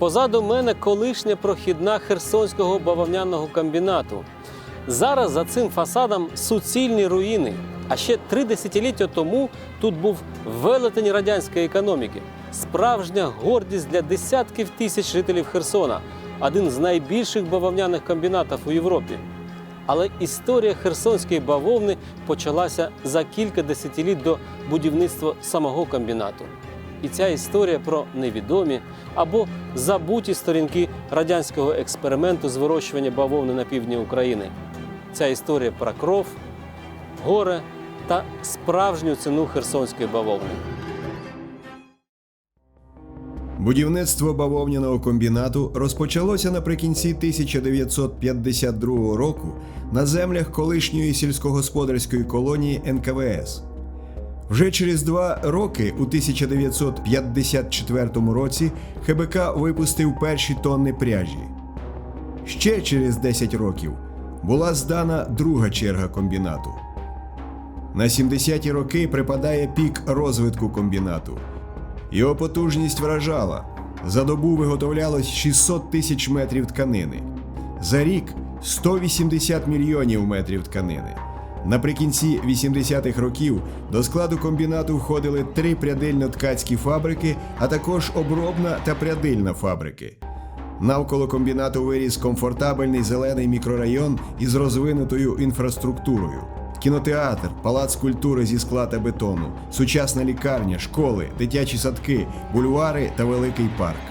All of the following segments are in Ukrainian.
Позаду мене колишня прохідна Херсонського бавовняного комбінату. Зараз за цим фасадом суцільні руїни. А ще три десятиліття тому тут був велетень радянської економіки, справжня гордість для десятків тисяч жителів Херсона, один з найбільших бавовняних комбінатів у Європі. Але історія херсонської бавовни почалася за кілька десятиліть до будівництва самого комбінату. І ця історія про невідомі або забуті сторінки радянського експерименту з вирощування бавовни на півдні України. Ця історія про кров, горе та справжню ціну херсонської бавовни. Будівництво бавовняного комбінату розпочалося наприкінці 1952 року на землях колишньої сільськогосподарської колонії НКВС. Вже через два роки, у 1954 році, ХБК випустив перші тонни пряжі. Ще через 10 років була здана друга черга комбінату. На 70-ті роки припадає пік розвитку комбінату. Його потужність вражала. За добу виготовлялось 600 тисяч метрів тканини. За рік 180 мільйонів метрів тканини. Наприкінці 80-х років до складу комбінату входили три прядильно-ткацькі фабрики, а також обробна та прядильна фабрики. Навколо комбінату виріс комфортабельний зелений мікрорайон із розвинутою інфраструктурою. Кінотеатр, палац культури зі скла та бетону, сучасна лікарня, школи, дитячі садки, бульвари та великий парк.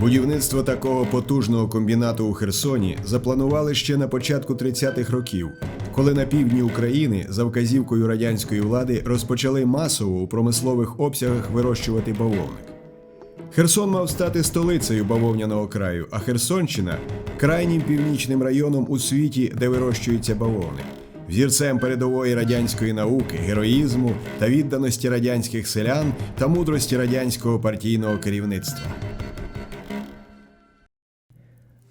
Будівництво такого потужного комбінату у Херсоні запланували ще на початку 30-х років, коли на півдні України за вказівкою радянської влади розпочали масово у промислових обсягах вирощувати бавовник. Херсон мав стати столицею бавовняного краю, а Херсонщина крайнім північним районом у світі, де вирощується бавовник, взірцем передової радянської науки, героїзму та відданості радянських селян та мудрості радянського партійного керівництва.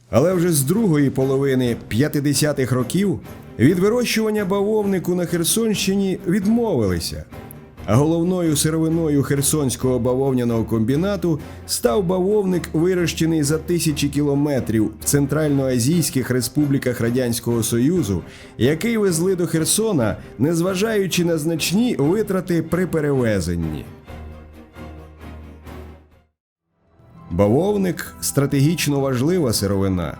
Але вже з другої половини 50-х років від вирощування бавовнику на Херсонщині відмовилися. А головною сировиною Херсонського бавовняного комбінату став бавовник, вирощений за тисячі кілометрів в центральноазійських республіках Радянського Союзу, який везли до Херсона, незважаючи на значні витрати при перевезенні. Бавовник стратегічно важлива сировина.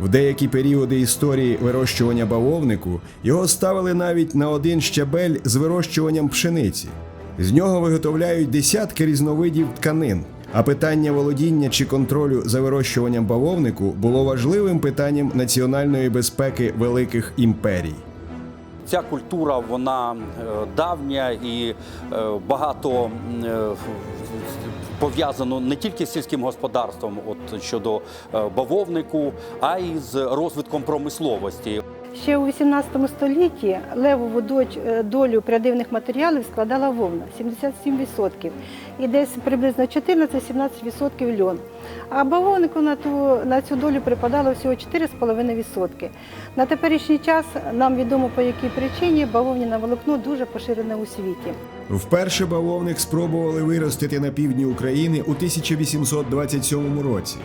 В деякі періоди історії вирощування бавовнику його ставили навіть на один щабель з вирощуванням пшениці. З нього виготовляють десятки різновидів тканин. А питання володіння чи контролю за вирощуванням бавовнику було важливим питанням національної безпеки великих імперій. Ця культура вона е, давня і е, багато е, пов'язано не тільки з сільським господарством, от щодо е, бавовнику, а й з розвитком промисловості. Ще у 18 столітті левову е, долю прядивних матеріалів складала вовна 77%. І десь приблизно 14-17% льон. А бавовнику на, ту, на цю долю припадало всього 4,5%. На теперішній час нам відомо по якій причині бавовняне волокно дуже поширене у світі. Вперше бавовник спробували виростити на півдні України у 1827 році.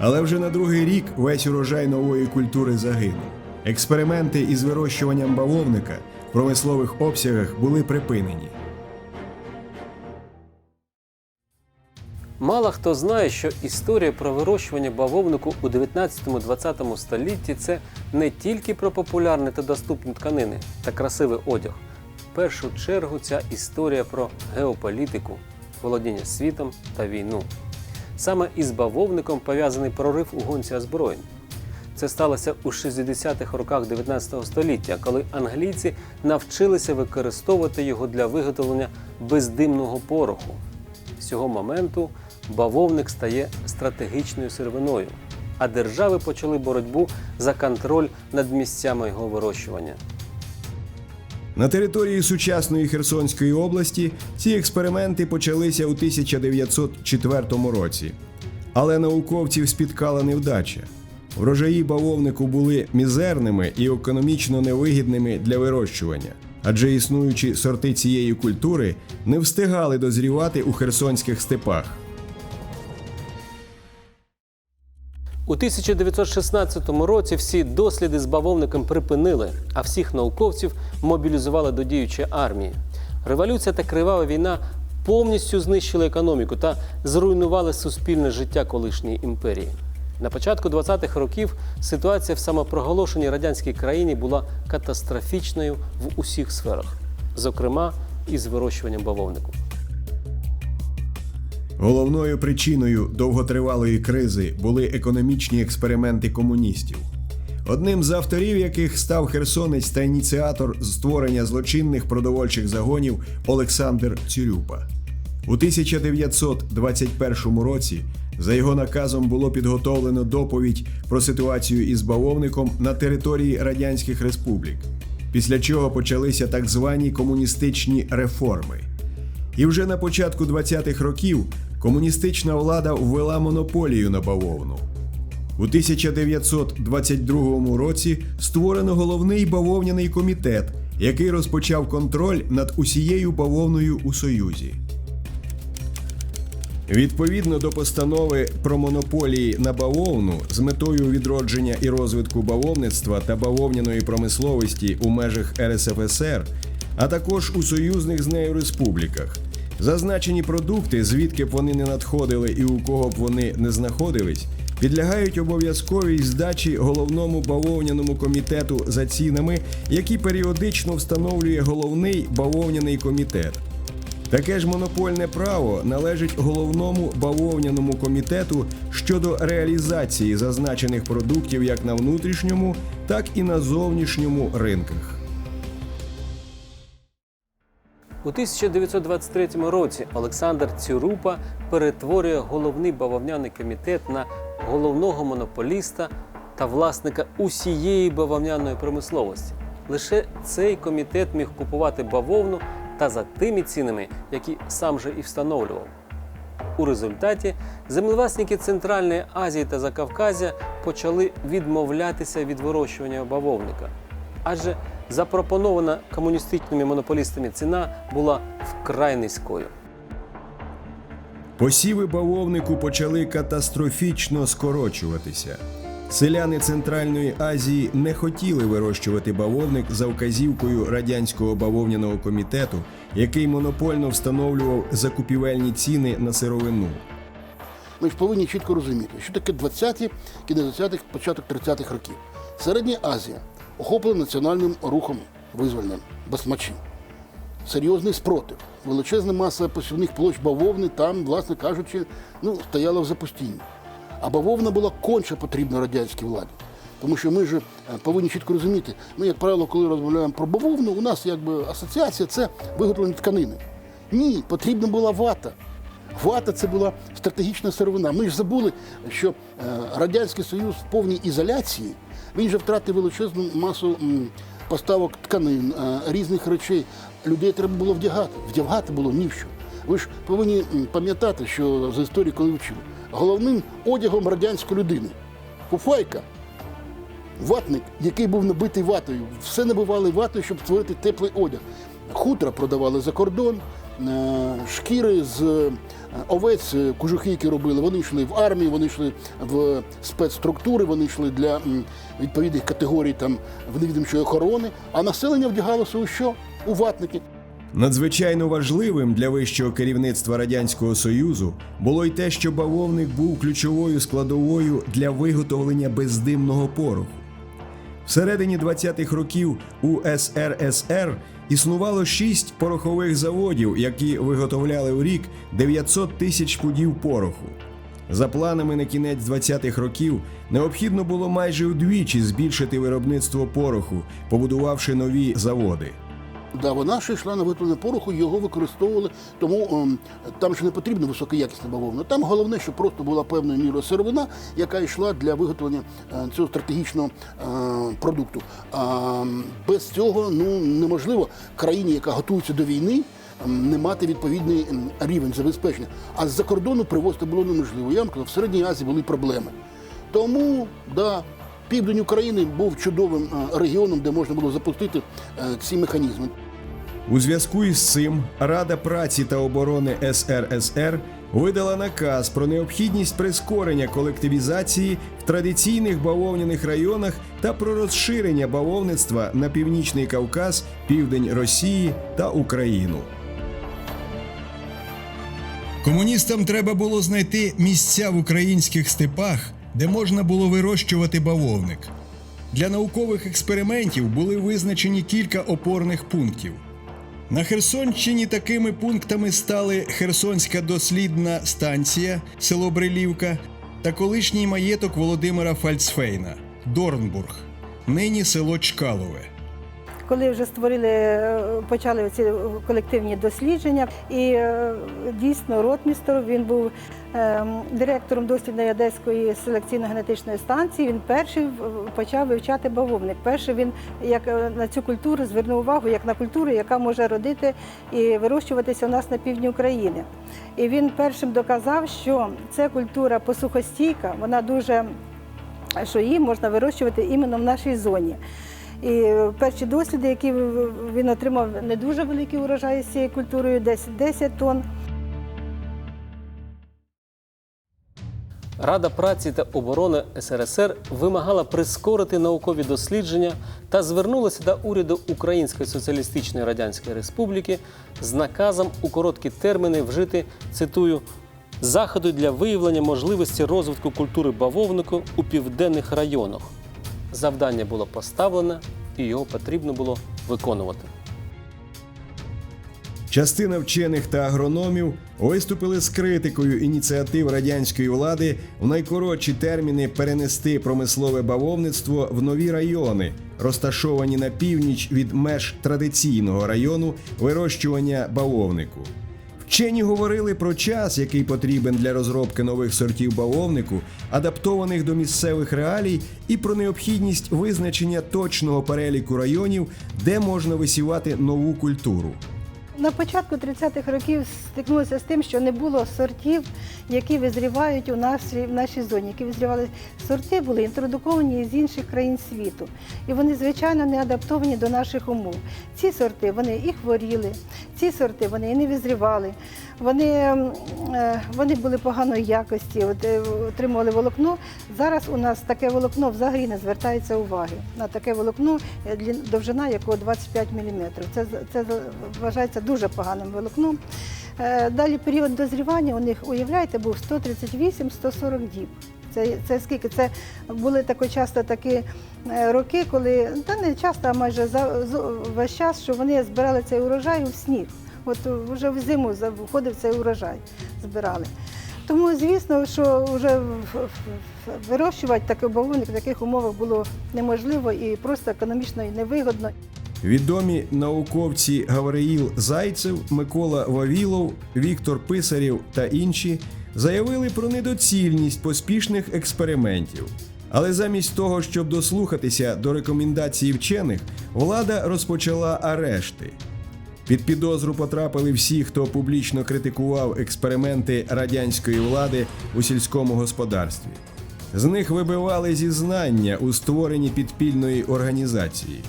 Але вже на другий рік весь урожай нової культури загинув. Експерименти із вирощуванням бавовника в промислових обсягах були припинені. Мало хто знає, що історія про вирощування бавовнику у 19-20 столітті це не тільки про популярні та доступні тканини та красивий одяг. В першу чергу ця історія про геополітику, володіння світом та війну. Саме із бавовником пов'язаний прорив у гонці озброєнь. Це сталося у 60-х роках 19 століття, коли англійці навчилися використовувати його для виготовлення бездимного пороху. З цього моменту бавовник стає стратегічною сировиною, а держави почали боротьбу за контроль над місцями його вирощування. На території сучасної Херсонської області ці експерименти почалися у 1904 році. Але науковців спіткала невдача. Врожаї бавовнику були мізерними і економічно невигідними для вирощування. адже існуючі сорти цієї культури не встигали дозрівати у херсонських степах. У 1916 році всі досліди з бавовником припинили, а всіх науковців мобілізували до діючої армії. Революція та кривава війна повністю знищили економіку та зруйнували суспільне життя колишньої імперії. На початку 20-х років ситуація в самопроголошеній радянській країні була катастрофічною в усіх сферах, зокрема і з вирощуванням бавовнику. Головною причиною довготривалої кризи були економічні експерименти комуністів, одним з авторів яких став херсонець та ініціатор створення злочинних продовольчих загонів Олександр Цюрюпа. У 1921 році за його наказом було підготовлено доповідь про ситуацію із бавовником на території радянських республік, після чого почалися так звані комуністичні реформи. І вже на початку 20-х років комуністична влада ввела монополію на бавовну. У 1922 році створено головний бавовняний комітет, який розпочав контроль над усією бавовною у Союзі. Відповідно до постанови про монополії на бавовну з метою відродження і розвитку бавовництва та бавовняної промисловості у межах РСФСР, а також у союзних з нею республіках. Зазначені продукти, звідки б вони не надходили і у кого б вони не знаходились, підлягають обов'язковій здачі головному бавовняному комітету за цінами, які періодично встановлює головний бавовняний комітет. Таке ж монопольне право належить головному бавовняному комітету щодо реалізації зазначених продуктів як на внутрішньому, так і на зовнішньому ринках. У 1923 році Олександр Цюрупа перетворює головний бавовняний комітет на головного монополіста та власника усієї бавовняної промисловості. Лише цей комітет міг купувати бавовну та за тими цінами, які сам же і встановлював. У результаті землевласники Центральної Азії та Закавказя почали відмовлятися від вирощування бавовника, адже запропонована комуністичними монополістами ціна була вкрай низькою. Посіви бавовнику почали катастрофічно скорочуватися. Селяни Центральної Азії не хотіли вирощувати бавовник за вказівкою радянського бавовняного комітету, який монопольно встановлював закупівельні ціни на сировину. Ми ж повинні чітко розуміти, що таке 20-ті, кінець 20-х, початок 30-х років. Середня Азія охоплена національним рухом визвольним басмачів. Серйозний спротив, величезна маса посівних площ бавовни там, власне кажучи, ну, стояла в запустінні. А бавовна була конче потрібна радянській владі. Тому що ми ж е, повинні чітко розуміти, ми, як правило, коли розмовляємо про бавовну, у нас якби асоціація це виготовлені тканини. Ні, потрібна була вата. Вата це була стратегічна сировина. Ми ж забули, що е, Радянський Союз в повній ізоляції він же втратив величезну масу поставок тканин, е, різних речей. Людей треба було вдягати. Вдягати було ні в що. Ви ж повинні пам'ятати, що з історії, коли вчили, головним одягом радянської людини фуфайка, ватник, який був набитий ватою. Все набивали ватою, щоб створити теплий одяг. Хутра продавали за кордон, е, шкіри з е, овець, е, кожухи, які робили, вони йшли в армію, вони йшли в спецструктури, вони йшли для відповідних категорій там відомчої охорони, а населення вдягалося у що? У ватники. Надзвичайно важливим для вищого керівництва Радянського Союзу було й те, що бавовник був ключовою складовою для виготовлення бездимного пороху. Всередині 20-х років у СРСР існувало шість порохових заводів, які виготовляли у рік 900 тисяч пудів пороху. За планами на кінець 20-х років необхідно було майже удвічі збільшити виробництво пороху, побудувавши нові заводи. Да, вона ще йшла на виготовлення пороху, його використовували, тому ем, там же не потрібна високоякісна бавовна. Там головне, щоб просто була певною мірою сировина, яка йшла для виготовлення е, цього стратегічного е, продукту. А без цього ну неможливо країні, яка готується до війни. Не мати відповідний рівень забезпечення. А з-за кордону привозити було неможливо. Я вам казав, в Середній Азії були проблеми. Тому, да, південь України був чудовим е, регіоном, де можна було запустити е, ці механізми. У зв'язку із цим Рада праці та оборони СРСР видала наказ про необхідність прискорення колективізації в традиційних бавовняних районах та про розширення бавовництва на північний Кавказ, південь Росії та Україну. Комуністам треба було знайти місця в українських степах, де можна було вирощувати бавовник. Для наукових експериментів були визначені кілька опорних пунктів. На Херсонщині такими пунктами стали Херсонська дослідна станція, село Брилівка та колишній маєток Володимира Фальцфейна Дорнбург, нині село Чкалове. Коли вже створили, е, почали ці колективні дослідження, і е, дійсно ротмістер, він був е, директором дослідної Одеської селекційно-генетичної станції. Він перший почав вивчати бавовник. Перший він як е, на цю культуру звернув увагу як на культуру, яка може родити і вирощуватися у нас на півдні України. І він першим доказав, що це культура посухостійка, вона дуже що її можна вирощувати іменно в нашій зоні. І перші досліди, які він отримав не дуже великий урожай з цією культурою, десь 10 тонн. Рада праці та оборони СРСР вимагала прискорити наукові дослідження та звернулася до уряду Української Соціалістичної Радянської Республіки з наказом у короткі терміни вжити цитую заходи для виявлення можливості розвитку культури бавовнику у південних районах. Завдання було поставлене, і його потрібно було виконувати. Частина вчених та агрономів виступили з критикою ініціатив радянської влади в найкоротші терміни перенести промислове бавовництво в нові райони, розташовані на північ від меж традиційного району вирощування бавовнику. Вчені говорили про час, який потрібен для розробки нових сортів бавовнику, адаптованих до місцевих реалій, і про необхідність визначення точного переліку районів, де можна висівати нову культуру. На початку 30-х років стикнулися з тим, що не було сортів, які визрівають у нас в нашій зоні. Які визрівали сорти були інтродуковані з інших країн світу. І вони, звичайно, не адаптовані до наших умов. Ці сорти вони і хворіли, ці сорти вони і не визрівали. Вони, е, вони були поганої якості, е, отримували волокно. Зараз у нас таке волокно взагалі не звертається уваги. На таке волокно, е, довжина якого 25 мм. Це, це вважається дуже поганим волокном. Далі період дозрівання у них, уявляєте, був 138-140 діб. Це, це скільки? Це були тако часто такі роки, коли та не часто, а майже за весь час, що вони збирали цей урожай у сніг. От вже в зиму входив цей урожай, збирали. Тому, звісно, що вже вирощувати такий бавовник в таких умовах було неможливо і просто економічно і невигодно. Відомі науковці Гавриїл Зайцев, Микола Вавілов, Віктор Писарєв та інші заявили про недоцільність поспішних експериментів. Але замість того, щоб дослухатися до рекомендацій вчених, влада розпочала арешти. Під підозру потрапили всі, хто публічно критикував експерименти радянської влади у сільському господарстві. З них вибивали зізнання у створенні підпільної організації.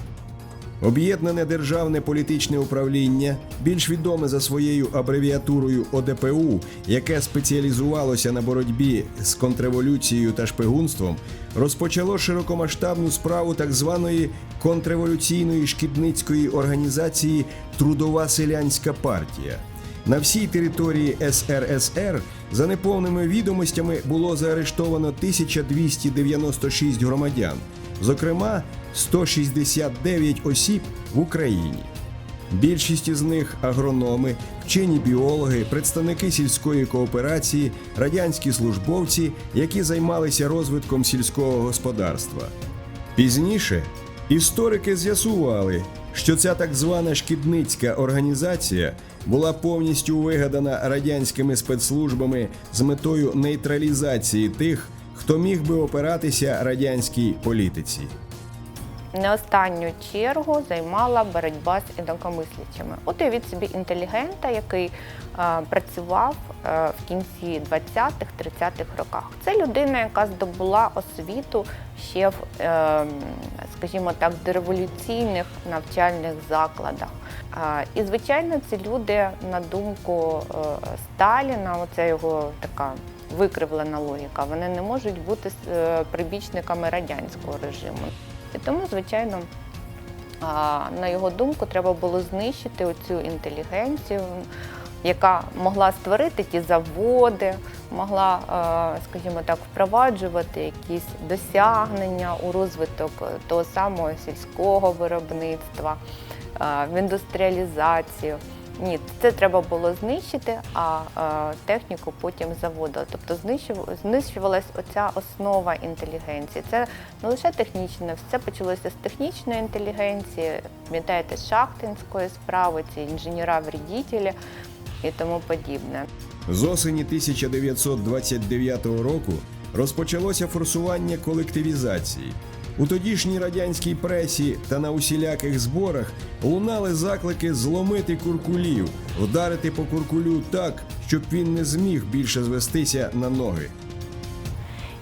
Об'єднане державне політичне управління, більш відоме за своєю абревіатурою ОДПУ, яке спеціалізувалося на боротьбі з контрреволюцією та шпигунством, розпочало широкомасштабну справу так званої контрреволюційної шкідницької організації Трудова селянська партія. На всій території СРСР за неповними відомостями було заарештовано 1296 громадян, зокрема 169 осіб в Україні. Більшість із них агрономи, вчені біологи, представники сільської кооперації, радянські службовці, які займалися розвитком сільського господарства. Пізніше історики з'ясували, що ця так звана шкідницька організація була повністю вигадана радянськими спецслужбами з метою нейтралізації тих, хто міг би опиратися радянській політиці. не останню чергу займала боротьба з інакомислячими. От уявіть собі інтелігента, який е, працював е, в кінці 20-30-х роках. Це людина, яка здобула освіту ще в, е, скажімо так, дореволюційних навчальних закладах. Е, І, звичайно, ці люди, на думку е, Сталіна, оце його така викривлена логіка, вони не можуть бути е, прибічниками радянського режиму. І тому, звичайно, на його думку, треба було знищити оцю інтелігенцію, яка могла створити ті заводи, могла, е, скажімо так, впроваджувати якісь досягнення у розвиток того самого сільського виробництва, е, в індустріалізацію. Ні, це треба було знищити, а е, техніку потім заводили. Тобто знищив, знищувалась оця основа інтелігенції. Це не лише технічне, все почалося з технічної інтелігенції, пам'ятаєте, шахтинської справи, ці інженера-вредітелі і тому подібне. З осені 1929 року розпочалося форсування колективізації. У тодішній радянській пресі та на усіляких зборах лунали заклики зломити куркулів, вдарити по куркулю так, щоб він не зміг більше звестися на ноги.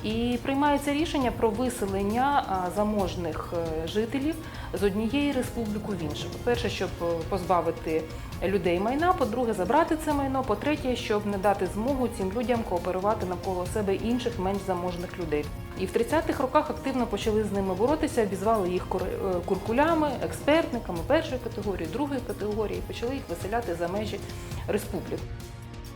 І приймається рішення про виселення заможних е, жителів з однієї республіки в іншу. По-перше, щоб е, позбавити людей майна, по-друге, забрати це майно, по-третє, щоб не дати змогу цим людям кооперувати навколо себе інших менш заможних людей. І в 30-х роках активно почали з ними боротися, обізвали їх е, куркулями, експертниками першої категорії, другої категорії, і почали їх виселяти за межі республік.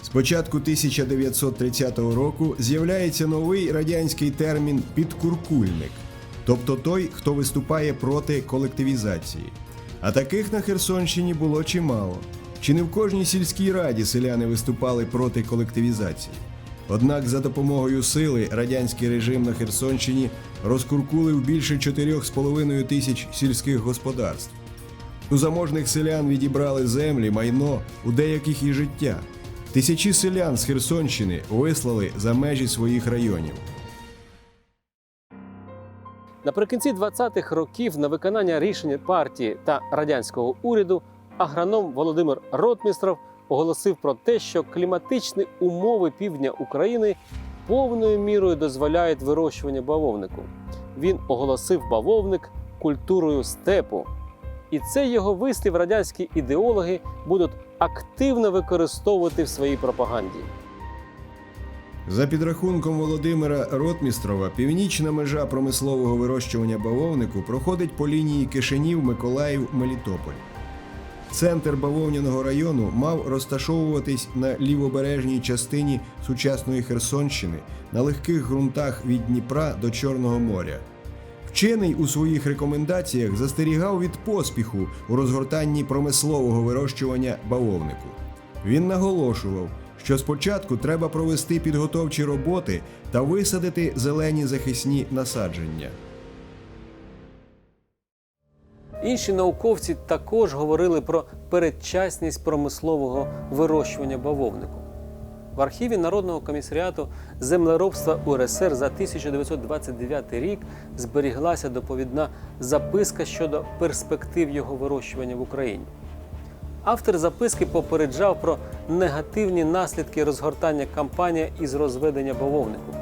З початку 1930 року з'являється новий радянський термін підкуркульник, тобто той, хто виступає проти колективізації. А таких на Херсонщині було чимало. Чи не в кожній сільській раді селяни виступали проти колективізації? Однак за допомогою сили радянський режим на Херсонщині розкуркулив більше 4,5 тисяч сільських господарств. У заможних селян відібрали землі, майно, у деяких і життя. Тисячі селян з Херсонщини вислали за межі своїх районів. Наприкінці 20-х років на виконання рішення партії та радянського уряду агроном Володимир Ротмістров оголосив про те, що кліматичні умови півдня України повною мірою дозволяють вирощування бавовнику. Він оголосив бавовник культурою степу. І цей його вислів радянські ідеологи будуть активно використовувати в своїй пропаганді. За підрахунком Володимира Ротмістрова, північна межа промислового вирощування бавовнику проходить по лінії Кишинів, Миколаїв, Мелітополь. Центр бавовняного району мав розташовуватись на лівобережній частині сучасної Херсонщини на легких ґрунтах від Дніпра до Чорного моря. Вчений у своїх рекомендаціях застерігав від поспіху у розгортанні промислового вирощування бавовнику. Він наголошував, що спочатку треба провести підготовчі роботи та висадити зелені захисні насадження. Інші науковці також говорили про передчасність промислового вирощування бавовнику. В архіві Народного комісаріату землеробства УРСР за 1929 рік зберіглася доповідна записка щодо перспектив його вирощування в Україні. Автор записки попереджав про негативні наслідки розгортання кампанії із розведення бавовнику.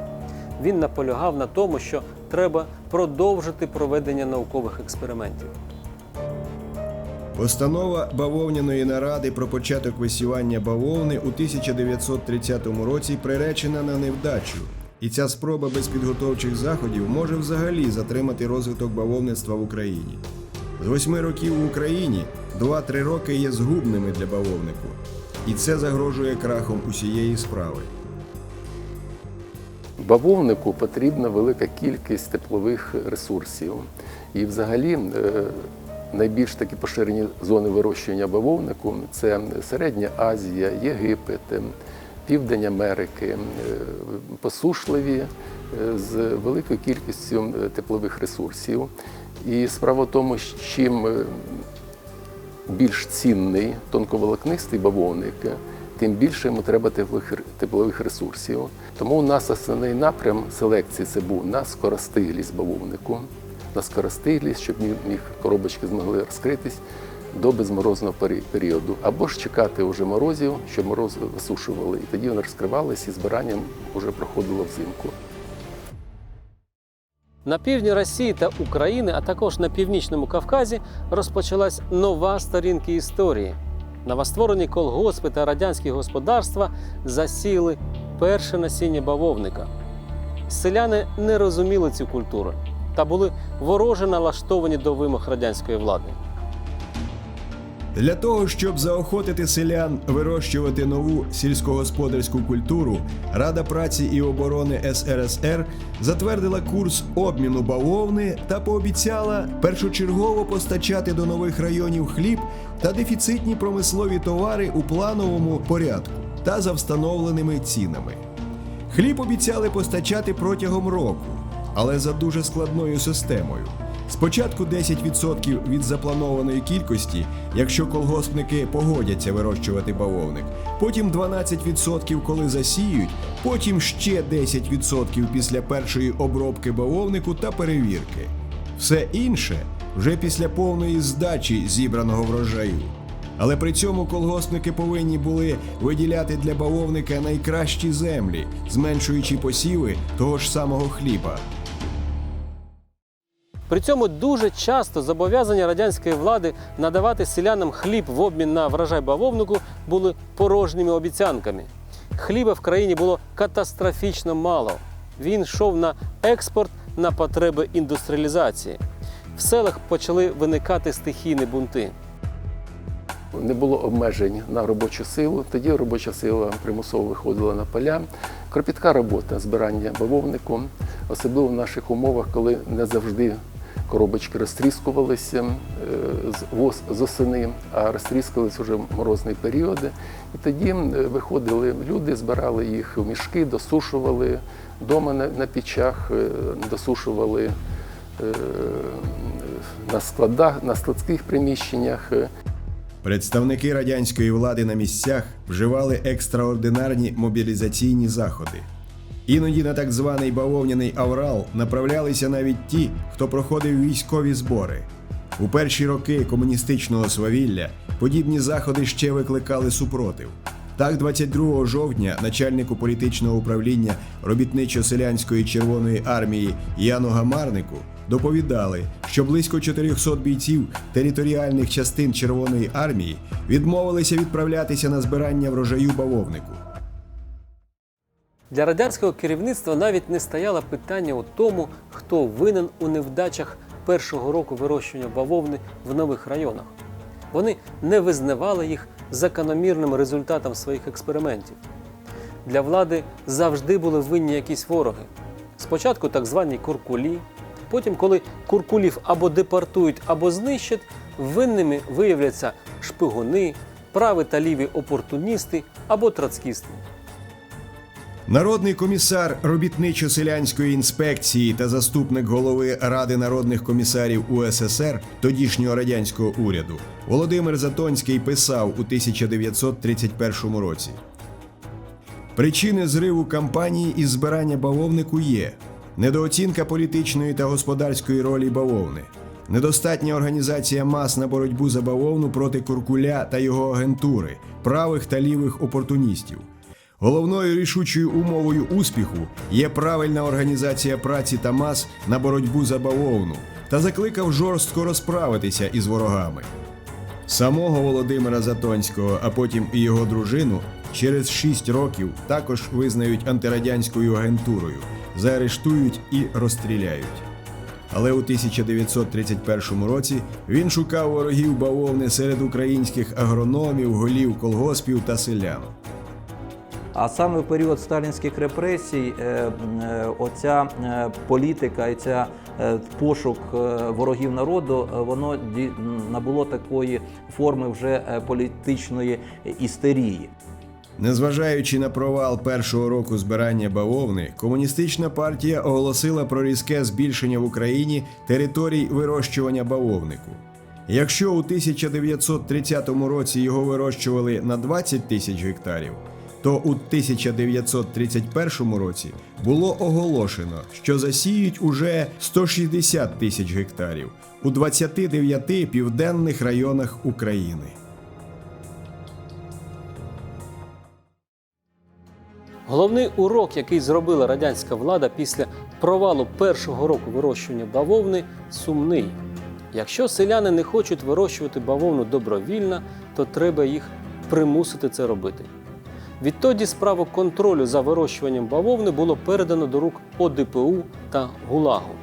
Він наполягав на тому, що треба продовжити проведення наукових експериментів. Постанова бавовняної наради про початок висівання бавовни у 1930 році приречена на невдачу, і ця спроба без підготовчих заходів може взагалі затримати розвиток бавовництва в Україні. З восьми років в Україні 2-3 роки є згубними для бавовнику, і це загрожує крахом усієї справи. Бавовнику потрібна велика кількість теплових ресурсів. І взагалі е, найбільш такі поширені зони вирощування бавовнику це Середня Азія, Єгипет, Південь Америки, е, посушливі е, з великою кількістю е, теплових ресурсів. І справа в тому, що чим більш цінний тонковолокнистий бавовник, тим більше йому треба теплових, ресурсів. Тому у нас основний напрям селекції це був на скоростиглість бавовнику. на скоростиглість, щоб міг коробочки змогли розкритись до безморозного періоду. Або ж чекати вже морозів, щоб морози висушували. І тоді вони розкривалися і збиранням вже проходило взимку. На півдні Росії та України, а також на північному Кавказі, розпочалась нова сторінка історії. Новостворені колгоспи та радянські господарства засіяли перше насіння бавовника. Селяни не розуміли цю культуру та були вороже налаштовані до вимог радянської влади. Для того, щоб заохотити селян вирощувати нову сільськогосподарську культуру, Рада праці і оборони СРСР затвердила курс обміну бавовни та пообіцяла першочергово постачати до нових районів хліб та дефіцитні промислові товари у плановому порядку та за встановленими цінами. Хліб обіцяли постачати протягом року, але за дуже складною системою. Спочатку 10% від запланованої кількості, якщо колгоспники погодяться вирощувати бавовник, потім 12%, коли засіють, потім ще 10% після першої обробки бавовнику та перевірки. Все інше вже після повної здачі зібраного врожаю. Але при цьому колгоспники повинні були виділяти для бавовника найкращі землі, зменшуючи посіви того ж самого хліба. При цьому дуже часто зобов'язання радянської влади надавати селянам хліб в обмін на врожай бавовнику були порожніми обіцянками. Хліба в країні було катастрофічно мало. Він йшов на експорт на потреби індустріалізації. В селах почали виникати стихійні бунти. Не було обмежень на робочу силу. Тоді робоча сила примусово виходила на поля. Кропітка робота збирання бавовнику, особливо в наших умовах, коли не завжди коробочки розтріскувалися е, з осени, а розтріскувалися вже морозні періоди. І тоді е, виходили люди, збирали їх в мішки, досушували вдома на, пічах, е, досушували на складах, на складських приміщеннях. Представники радянської влади на місцях вживали екстраординарні мобілізаційні заходи. Іноді на так званий бавовняний Аврал направлялися навіть ті, хто проходив військові збори. У перші роки комуністичного свавілля подібні заходи ще викликали супротив. Так, 22 жовтня начальнику політичного управління робітничо-селянської Червоної армії Яну Гамарнику доповідали, що близько 400 бійців територіальних частин Червоної армії відмовилися відправлятися на збирання врожаю бавовнику. Для радянського керівництва навіть не стояло питання у тому, хто винен у невдачах першого року вирощування бавовни в нових районах. Вони не визнавали їх закономірним результатом своїх експериментів. Для влади завжди були винні якісь вороги. Спочатку так звані куркулі, потім, коли куркулів або депортують, або знищать, винними виявляться шпигуни, праві та ліві опортуністи або троцкісти. Народний комісар робітничо-селянської інспекції та заступник голови Ради народних комісарів УССР тодішнього радянського уряду Володимир Затонський писав у 1931 році. Причини зриву кампанії із збирання бавовнику є недооцінка політичної та господарської ролі бавовни, недостатня організація мас на боротьбу за бавовну проти Куркуля та його агентури, правих та лівих опортуністів. Головною рішучою умовою успіху є правильна організація праці та мас на боротьбу за бавовну та закликав жорстко розправитися із ворогами. Самого Володимира Затонського, а потім і його дружину, через шість років також визнають антирадянською агентурою, заарештують і розстріляють. Але у 1931 році він шукав ворогів бавовни серед українських агрономів, голів колгоспів та селян. А саме в період сталінських репресій е, е, оця е, політика і ця пошук ворогів народу, воно набуло такої форми вже політичної істерії. Незважаючи на провал першого року збирання бавовни, комуністична партія оголосила про різке збільшення в Україні територій вирощування бавовнику. Якщо у 1930 році його вирощували на 20 тисяч гектарів, то у 1931 році було оголошено, що засіють уже 160 тисяч гектарів у 29 південних районах України. Головний урок, який зробила радянська влада після провалу першого року вирощування бавовни, сумний. Якщо селяни не хочуть вирощувати бавовну добровільно, то треба їх примусити це робити. Відтоді справу контролю за вирощуванням бавовни було передано до рук ОДПУ та ГУЛАГу.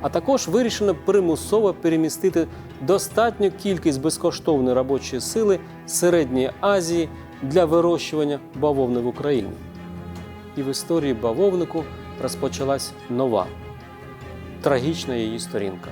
А також вирішено примусово перемістити достатню кількість безкоштовної робочої сили Середньої Азії для вирощування бавовни в Україні. І в історії бавовнику розпочалась нова трагічна її сторінка.